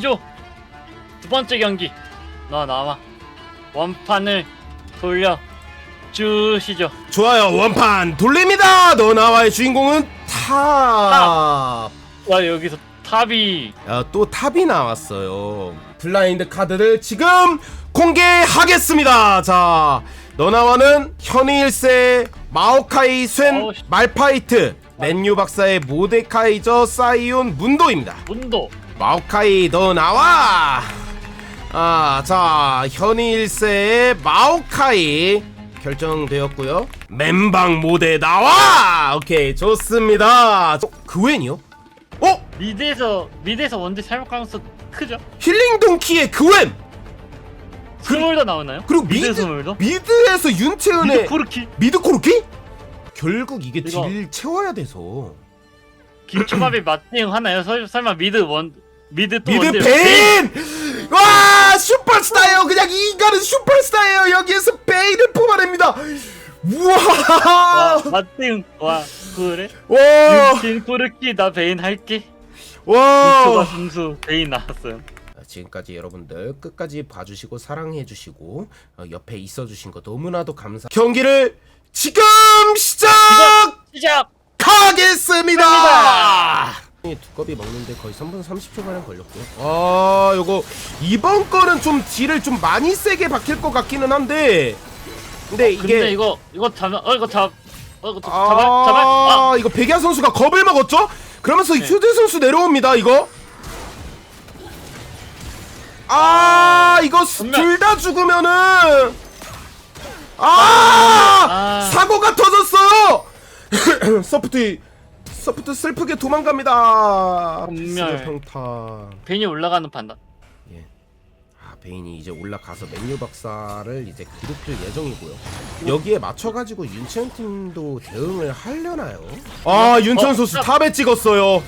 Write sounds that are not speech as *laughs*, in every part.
C조 두 번째 경기 너 나와 원판을 돌려 주시죠. 좋아요 원판 돌립니다 너 나와의 주인공은 탑 와 여기서 탑이 야, 또 탑이 나왔어요. 블라인드 카드를 지금 공개하겠습니다. 자, 너나와는 현일세, 마오카이, 어우, 씨. 말파이트, 맨유 박사의 모데카이저, 사이온, 문도입니다. 문도 마오카이 너 나와! 아, 자, 현일세의 마오카이 결정되었고요. 맨방 모델 나와! 오케이, 좋습니다. 어, 그웬이요? 어? 미드에서 미드에서 원딜 사용 가능성 크죠? 힐링 동키의 그웬! 스몰도 나오나요? 그리고 미드 미드, 스몰도? 미드에서 윤채은의 미드 코르키 미드 코르키? 결국 이게 이거- 딜 채워야 돼서 김초밥이 맞대응 하나요? 설, 설마 미드 원 미드 또 미드 베인! 와 슈퍼스타예요 그냥 이 인간은 슈퍼스타예요 여기에서 베인을 뽑아냅니다 우와 와 맞대응 와 그래? 와, 윤신 코르키 나 베인 할게 와. 김초밥 선수 베인 나왔어요 자, 지금까지 여러분들 끝까지 봐주시고 사랑해주시고 어, 옆에 있어주신 거 너무나도 감사 경기를 지금 시작! 시작! 하겠습니다. 이 두꺼비 먹는데 거의 3분 30초 가량 걸렸고요. 아, 요거 이번 거는 좀 딜을 좀 많이 세게 박힐 것 같기는 한데, 근데 이게 근데 이거 이거 잡아 어 이거 잡 어, 이거 아, 잡아 잡아 아 이거 백야 선수가 겁을 먹었죠? 그러면서 네. 휴대 선수 내려옵니다. 이거. 아, 이거 분명- 둘 다 죽으면은 아, 아. 사고가 터졌어요. *laughs* 서프트 서프트 슬프게 도망갑니다. 분멸. 피스의 평타. 베인이 올라가는 판단 예. 아, 베인이 이제 올라가서 맨유 박사를 이제 괴롭힐 예정이고요. 여기에 맞춰가지고 윤채원 팀도 대응을 하려나요? 아, 윤채원 어, 선수 자- 탑에 찍었어요.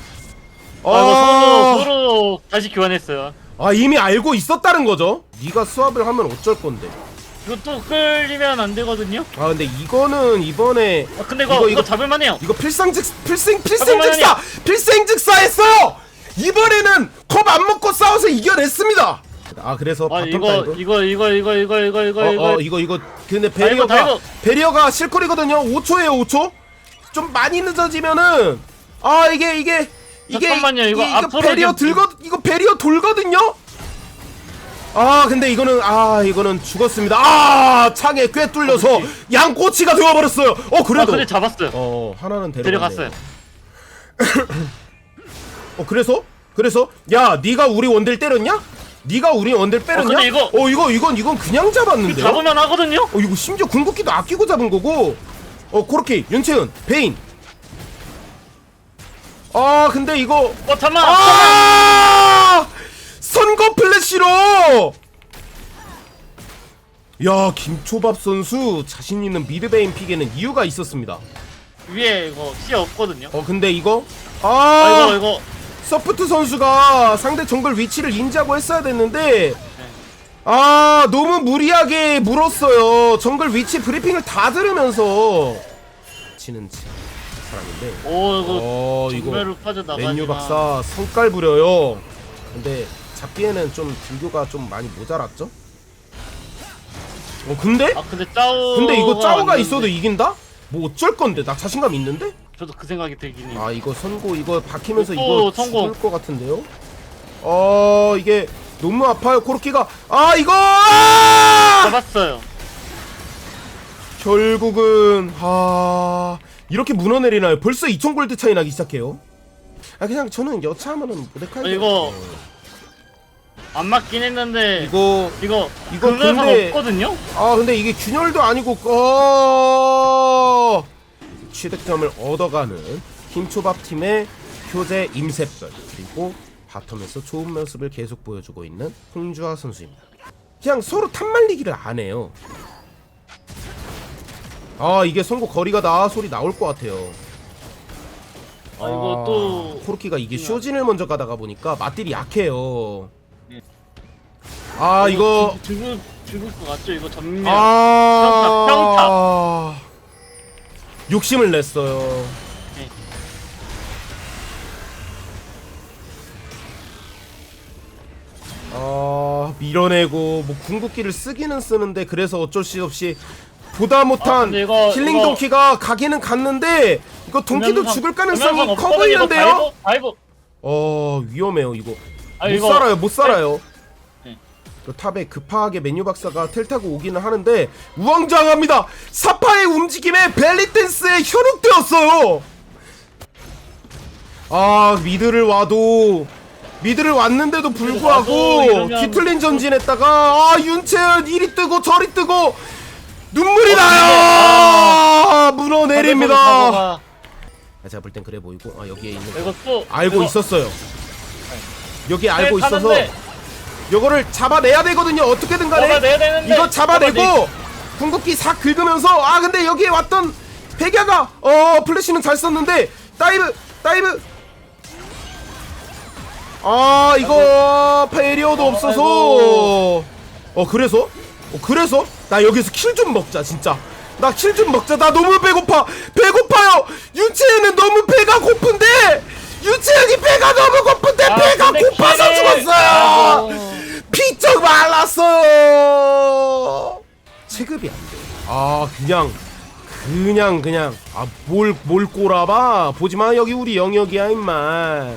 아 이거 아, 서로 서로 다시 교환했어요 아, 이미 알고 있었다는 거죠? 네가 수압을 하면 어쩔 건데? 이거 또 끌리면 안 되거든요 아, 근데 이거는 이번에 아 근데 이거 이거, 이거, 이거- 잡을만해요 이거 필상즉 필생. 필생즉사 필생즉사했어요. 이번에는 컵안 먹고 싸워서 이겨냈습니다. 아 그래서 아 바텀 이거 다이브? 이거 이거 이거 이거 이거 이거 어, 이거 어 이거 이거 근데 다이브, 베리어가 다이브. 베리어가 실콜이거든요. 5초에요 5초. 좀 많이 늦어지면은 아 이게 이게 이게 잠깐만요, 이거 앞으로 베리어 지금- 들거 이거 베리어 돌거든요. 아 근데 이거는 아 이거는 죽었습니다. 아 창에 꽤 뚫려서 양꼬치가 되어버렸어요. 어 아 그래도 근데 잡았어요 어 하나는. 데려갔어요 *coughs* 어 그래서 그래서 야 네가 우리 원딜 때렸냐? 네가 우리 원딜 빼렸냐? 근데 이거- 어 이거 이건 이건 그냥 잡았는데요? 잡으면 하거든요 어 이거 심지어 궁극기도 아끼고 잡은 거고 어 코르키 윤채은 베인 아 근데 이거 어 잠만 아 선거 플래시로 야 김초밥 선수 자신 있는 미드베인 픽에는 이유가 있었습니다. 위에 이거 씨 없거든요. 어 근데 이거? 아! 아 이거 이거. 서프트 선수가 상대 정글 위치를 인지하고 했어야 됐는데 아 너무 무리하게 물었어요. 정글 위치 브리핑을 다 들으면서. 치는 치- 사람인데. 오 이거 어 정면으로 이거 빠져나가지마 맨유 박사 성깔 부려요. 근데 잡기에는 좀 딜교가 좀 많이 모자랐죠? 어 근데? 아 근데 짜오 근데 이거 짜오가 있어도 이긴다? 뭐 어쩔 건데 나 자신감 있는데? 저도 그 생각이 들긴 해요 아 이거 선고 이거 박히면서 오, 이거 성공. 죽을 것 같은데요? 어 이게 너무 아파요 코르키가 아 이거 아! 잡았어요 결국은 아 이렇게 무너내리나요? 벌써 2천 골드 차이 나기 시작해요. 아 그냥 저는 여차하면은 모데카이 아, 이거 안 맞긴 했는데 이거 이거 이거 근데- 없거든요 아 근데 이게 균열도 아니고 어 취득점을 얻어가는 힘초밥 팀의 효제 임셉별 그리고 바텀에서 좋은 모습을 계속 보여주고 있는 홍주아 선수입니다. 그냥 서로 탑말리기를 안 해요. 아 이게 선고 거리가 나 소리 나올 것 같아요. 아 이거 또 코르키가 이게 쇼진을 먼저 가다가 보니까 맞딜이 약해요. 아 이거 죽을 죽을 것 같죠 이거 전면 아 욕심을 냈어요. 네. 아 밀어내고 뭐 궁극기를 쓰기는 쓰는데 그래서 어쩔 수 없이 보다 못한 아, 근데 이거- 힐링 이거- 동키가 가기는 갔는데 이거 동키도 동영상- 죽을 가능성이 커. 이거 보이는데요? 다이브, 다이브. 어 위험해요 이거 아, 못 이거- 살아요 못 살아요 네. 그 탑에 급하게 메뉴 박사가 텔 타고 오기는 하는데 우왕좌왕합니다. 사파의 움직임에 벨리 댄스에 현혹되었어요. 아 미드를 와도 미드를 왔는데도 불구하고 뒤틀린 전진했다가 아 윤채연 이리 뜨고 저리 뜨고 눈물이 어, 나요. 무너 내립니다. 사고가- 아, 제가 볼 땐 그래 보이고 아 여기에 있는 또 알고 있었어요. 여기 알고 네, 있어서 요거를 잡아내야 되거든요. 어떻게든 간에. 잡아내야 되는데 이거 잡아내고 잡아내- 궁극기 싹 긁으면서 아 근데 여기에 왔던 백야가 어 플래시는 잘 썼는데 다이브 다이브. 아 이거 페리어도 어, 없어서. 아이고. 어 그래서? 어 그래서? 나 여기서 킬 좀 먹자 진짜. 나 킬 좀 먹자. 나 너무 배고파. 배고파요. 유채는 너무 배가 고픈데 유채연이 배가 너무 고픈데 아, 배가 고파서 킬을- 죽었어요. 아이고. 피쩍 말랐어요. 체급이 안 돼. 아 그냥 그냥 그냥 아뭘뭘 꼬라봐 보지 마 여기 우리 영역이야 임마.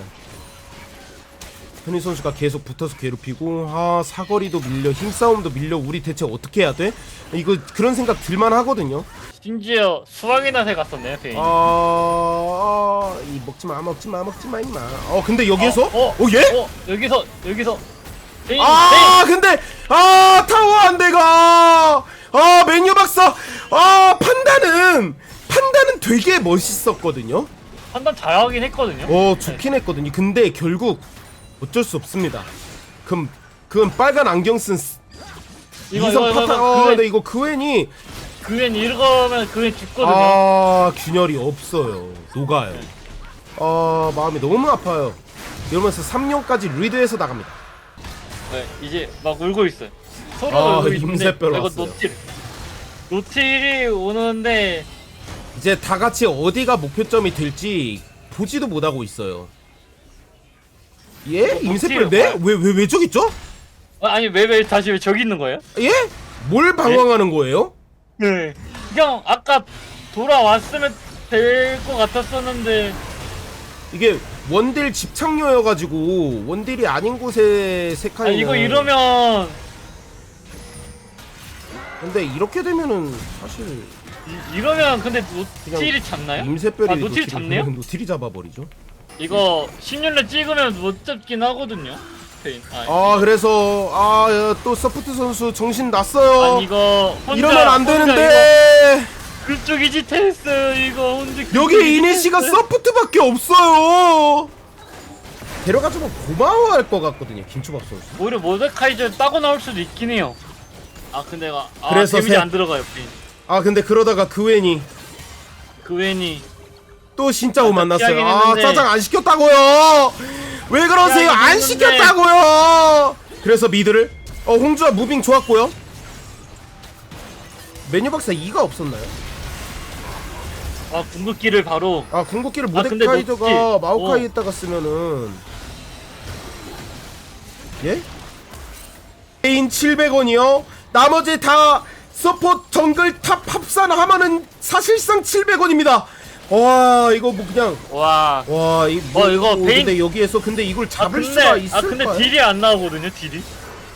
현희 선수가 계속 붙어서 괴롭히고 아 사거리도 밀려 힘싸움도 밀려 우리 대체 어떻게 해야 돼? 이거 그런 생각 들만 하거든요. 심지어 수학이나 새 갔었네요 페인 아, 아, 이 먹지 마 먹지 마 먹지 마 임마. 어 근데 여기에서 어, 어, 예? 어 여기서 여기서 아 근데 아 타워 안 돼가 아 메뉴 박사 아 판단은 판단은 되게 멋있었거든요. 판단 잘하긴 했거든요. 어 좋긴 했거든요. 근데 결국 어쩔 수 없습니다. 그럼 그건 빨간 안경 쓴 스- 이거 이성 이거 어 그웬 근데 이거 그웬이 그웬 이러면 그웬 죽거든요. 아 균열이 없어요. 녹아요. 아 마음이 너무 아파요. 이러면서 3년까지 리드해서 나갑니다 네, 이제 막 울고 있어요 서로 아, 울고 있는데 이거 왔어요. 노틸 노틸이 오는데 이제 다 같이 어디가 목표점이 될지 보지도 못하고 있어요. 예? 임세별 네? 왜왜 왜 저기 있죠? 아, 아니 왜 왜 다시 왜 저기 있는 거예요? 예? 뭘 방황하는 거예요? 네 그냥 아까 돌아왔으면 될 것 같았었는데 이게 원딜 집착녀여가지고 원딜이 아닌 곳에 아 세카이. 이거 이러면 근데 이렇게 되면은 사실 이, 이러면 근데 노틸이 잡나요? 임세별이 아, 노틸 잡네요? 노틸이 잡아버리죠. 이거 16렙 찍으면 못 잡긴 하거든요 페인 아, 아 그래서 아 또 서포트 선수 정신 났어요. 아니 이거 혼자, 이러면 안 되는데. 이거 그쪽 이지 테스 이거 그쪽 여기 이니시가 이지테스. 서포트밖에 없어요. 데려가주면 고마워할 것 같거든요, 김초밥 선수. 오히려 모데카이저 따고 나올 수도 있긴 해요 아 근데 아, 아 그래서 데미지 세- 안 들어가요 페인 아 근데 그러다가 그웬이 그 웬이 또 신짜오 만났어요. 피하긴 아 했는데. 짜장 안 시켰다고요. 왜 그러세요? 피하긴 안 했는데. 시켰다고요. 그래서 미드를 어 홍주아 무빙 좋았고요. 메뉴 박사 2가 없었나요? 아 궁극기를 바로 아 궁극기를 아, 근데 모데카이저가 놓지. 마오카이에다가 쓰면은 예? 개인 700원이요. 나머지 다 서포트 정글 탑 합산 하면은 사실상 700원입니다. 와 이거 뭐 그냥 와 와이 어, 이거 베인- 근데 여기에서 근데 이걸 아 잡을 근데 수가 아 있을까요? 근데 딜이 안 나오거든요 딜이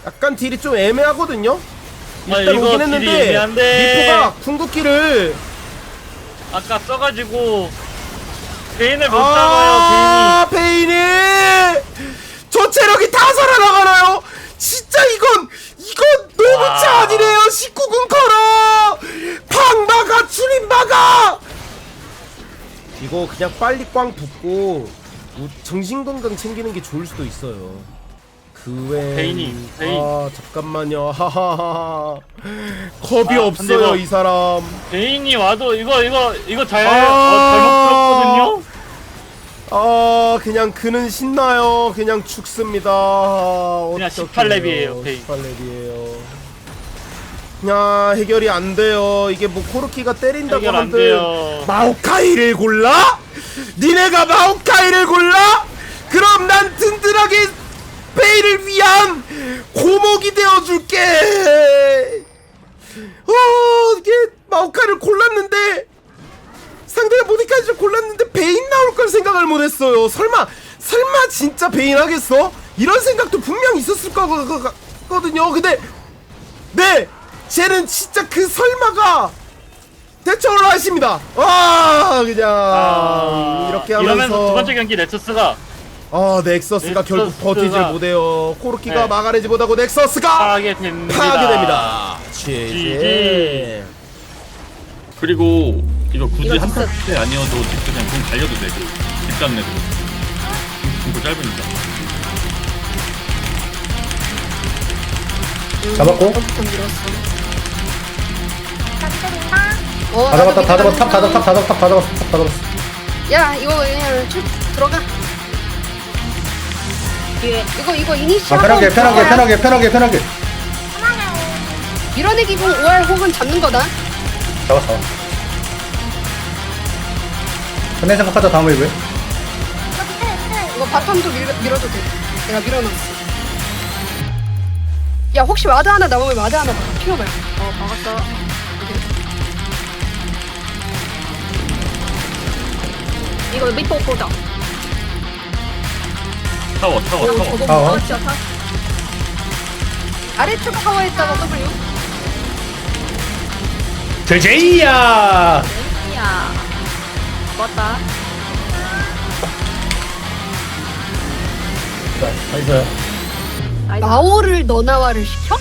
약간 딜이 좀 애매하거든요. 아, 일단 이거 오긴 딜이 했는데 애매한데. 리포가 궁극기를 아까 써가지고 베인을 못아 잡아요 베인이 저 체력이 다 살아나가나요? 진짜 이건 이건 너무 와. 잔이네요 19군 걸어 팡마가 출입마가 이거 그냥 빨리 꽝 붙고 우- 정신건강 챙기는 게 좋을 수도 있어요 그외 베인이, 베인. 아 잠깐만요 하하하 겁이 아, 근데 없어요 이거- 이 사람 베인이 와도 이거 이거 이거 잘 아. 어, 잘못 들었거든요 아 그냥 그는 신나요 그냥 죽습니다 그냥 18렙 이에요, 베인. 18렙이에요 그냥 해결이 안 돼요 이게 뭐 코르키가 때린다고 해결 안 한들 돼요 마오카이를 골라? 니네가 마오카이를 골라? 그럼 난 든든하게 베일을 위한 고목이 되어줄게. 어 이게 마오카를 골랐는데 상대가 모니카이즈를 골랐는데 베인 나올 걸 생각을 못했어요. 설마 설마 진짜 베인 하겠어? 이런 생각도 분명 있었을 거- 거- 거- 거거든요. 근데 네 쟤는 진짜 그 설마가 대처를 하십니다. 와 그냥. 아, 이렇게 이러면서 하면서. 두 번째 경기 넥서스가 아 넥서스가 결국 넥서스가- 버티질 못해요. 코르키가 네. 막아내지 못하고 넥서스가 파괴됩니다. 파괴됩니다. GG. 그리고 이거 굳이 이거 한타 진짜- 때 아니어도 집 그냥 공 달려도 되고 집 잡내도. 공고 짧으니까. 잡았고. 다. 잡았다 다 잡았다 탑다 잡았다 다 잡았다 다 잡았어 탑 다 잡았어 야, 이거 그냥 쭉 들어가. 뒤에 이거 이거 이니시 아 편하게 편하게 들어가야. 편하게 편하게 편하게. 밀어내기 공 5할 혹은 잡는 거다. 잡았어 끝내 생각하자 다음 웨이브에 이거 바텀도 밀, 밀어도 돼. 내가 밀어놨어. 야, 혹시 와드 하나 남으면 와드 하나 봐. 피워봐요. 어, 먹었어. 이거 밑보 보자. 타워 타워 타워 저거 아, 어? 어, 진짜 다. 아래쪽 타워에다가 W. 제제이야 이야. 좋았다. 나이스. 마오를 너나와를 시켜?